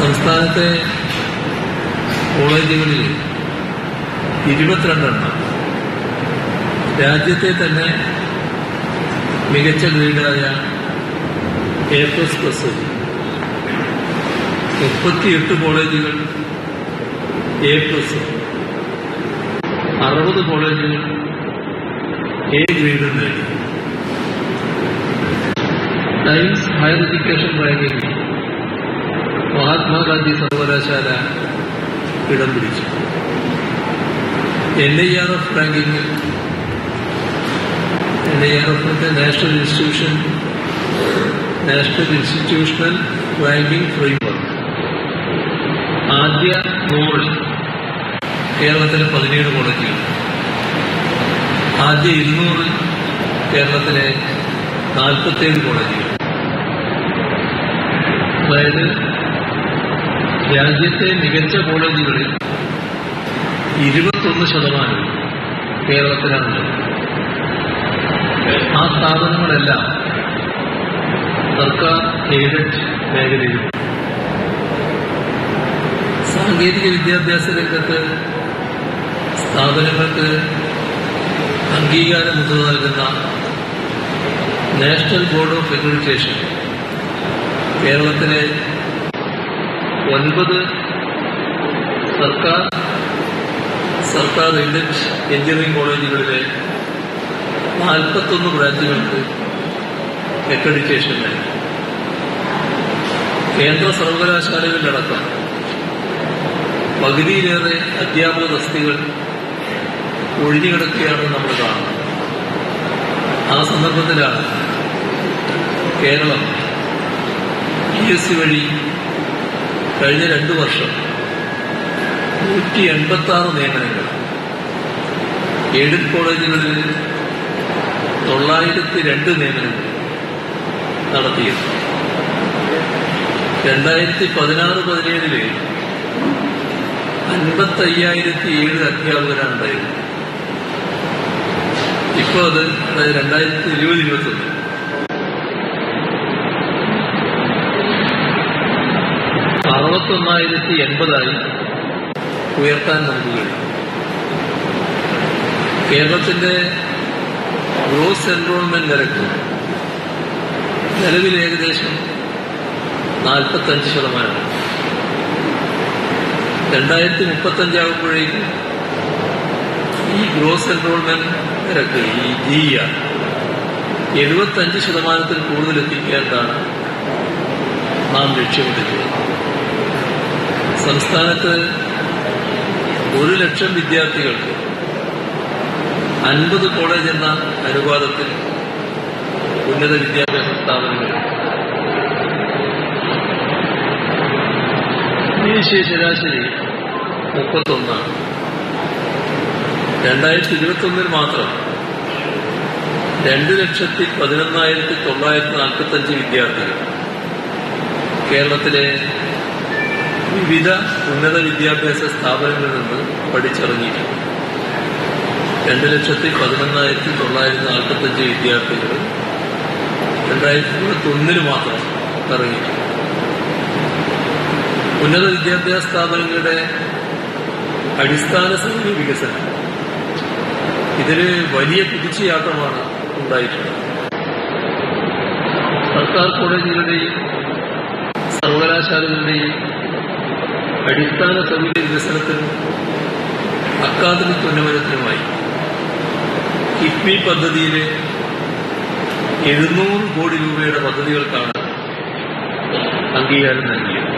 സംസ്ഥാനത്തെ കോളേജുകളിൽ ഇരുപത്തിരണ്ടെണ്ണം. രാജ്യത്തെ തന്നെ മികച്ച ഗ്രേഡായ എ പ്ലസ് പ്ലസ് മുപ്പത്തിയെട്ട് കോളേജുകൾ എ പ്ലസ് അറുപത് കോളേജുകൾ എ ഗ്രേഡും നേടി. ടൈംസ് ഹയർ എഡ്യൂക്കേഷൻ റാങ്കിങ്ങിൽ മഹാത്മാഗാന്ധി സർവകലാശാല ഇടം പിടിച്ചു. എൻ ഐ ആർ എഫ് റാങ്കിങ്ങിൽ എൻ ഐ ആർ എഫിന്റെ national institution national institutional ranking framework ആദ്യ നൂറിൽ കേരളത്തിലെ പതിനേഴ് കോളേജുകൾ. ആദ്യ ഇരുന്നൂറിൽ കേരളത്തിലെ നാൽപ്പത്തേഴ് കോളേജുകൾ. അതായത് രാജ്യത്തെ മികച്ച കോളേജുകളിൽ ഇരുപത്തൊന്ന് ശതമാനം കേരളത്തിലാണ്. ആ സ്ഥാപനങ്ങളെല്ലാം സർക്കാർ എയ്ഡഡ് മേഖലയിലും സാങ്കേതിക വിദ്യാഭ്യാസ രംഗത്ത് സ്ഥാപനങ്ങൾക്ക് അംഗീകാരം മുതൽ നൽകുന്ന നാഷണൽ ബോർഡ് ഓഫ് എഡ്യൂക്കേഷൻ കേരളത്തിലെ ഒൻപത് സർക്കാർ സർക്കാർ എയ്ഡഡ് എഞ്ചിനീയറിംഗ് കോളേജുകളിലെ നാൽപ്പത്തൊന്ന് ബ്രാഞ്ചുകൾക്ക് അക്രഡിറ്റേഷൻ നൽകി കേന്ദ്ര സർവകലാശാലകളിലടക്കം പകുതിയിലേറെ അധ്യാപക തസ്തികൾ ഒഴിഞ്ഞുകിടക്കുകയാണ് നമ്മൾ കാണുന്നത്. ആ സന്ദർഭത്തിലാണ് കേരളം പി എസ് സി വഴി കഴിഞ്ഞ രണ്ടു വർഷം നൂറ്റി എൺപത്തി ആറ് നിയമനങ്ങൾ. എയ്ഡഡ് കോളേജുകളിൽ തൊള്ളായിരത്തി രണ്ട് നിയമനങ്ങൾ നടത്തിയത് രണ്ടായിരത്തി പതിനാറ് പതിനേഴിൽ അൻപത്തി അയ്യായിരത്തി ഏഴ് അധ്യാപകരാണ് ഉണ്ടായിരുന്നത് ഇപ്പോൾ അത് രണ്ടായിരത്തി ഇരുപത് ഇരുപത്തൊന്ന്. അറുപത്തൊന്നായിരത്തി എൺപതായി ഉയർത്താൻ നമുക്ക് കേരളത്തിന്റെ ഗ്രോസ് എൻറോൾമെന്റ് നിരക്ക് നിലവിൽ ഏകദേശം നാൽപ്പത്തഞ്ച് ശതമാനമാണ് രണ്ടായിരത്തി മുപ്പത്തഞ്ചാകുമ്പോഴേക്കും ഈ ഗ്രോസ് എൻറോൾമെന്റ് നിരക്ക് ഈ ജി ആർ എഴുപത്തഞ്ച് ശതമാനത്തിൽ കൂടുതൽ എത്തിക്കേണ്ടതാണ് നാം ലക്ഷ്യമിട്ടിട്ടുള്ളത് സംസ്ഥാനത്ത് ഒരു ലക്ഷം വിദ്യാർത്ഥികൾക്ക് അൻപത് കോളേജ് എന്ന അനുപാതത്തിൽ ഉന്നത വിദ്യാഭ്യാസ സ്ഥാപനങ്ങൾ. ദേശീയ ശരാശരി മുപ്പത്തൊന്നാണ്. രണ്ടായിരത്തി ഇരുപത്തൊന്നിൽ മാത്രം രണ്ട് ലക്ഷത്തി പതിനൊന്നായിരത്തി തൊള്ളായിരത്തി നാൽപ്പത്തഞ്ച് വിദ്യാർത്ഥികൾ കേരളത്തിലെ വിവിധ ഉന്നത വിദ്യാഭ്യാസ സ്ഥാപനങ്ങളിൽ നിന്ന് പഠിച്ചിറങ്ങിയിട്ടുണ്ട്. രണ്ട് ലക്ഷത്തി പതിനൊന്നായിരത്തി തൊള്ളായിരത്തി നാൽപ്പത്തഞ്ച് വിദ്യാർത്ഥികൾ രണ്ടായിരത്തി ഇരുപത്തൊന്നിന് മാത്രം ഇറങ്ങിയിട്ടുണ്ട്. ഉന്നത വിദ്യാഭ്യാസ സ്ഥാപനങ്ങളുടെ അടിസ്ഥാന സൗകര്യ വികസനം ഇതിന് വലിയ കുതിച്ചുയാട്ടമാണ് ഉണ്ടായിട്ടുള്ളത്. സർക്കാർ കോളേജുകളുടെയും സർവകലാശാലകളുടെയും അടിസ്ഥാന സൗകര്യ വികസനത്തിനും അക്കാദമിക് ഉന്നമനത്തിനുമായി കിഫ്ബി പദ്ധതിയിലെ എഴുന്നൂറ് കോടി രൂപയുടെ പദ്ധതികൾക്കാണ് അംഗീകാരം നൽകിയത്.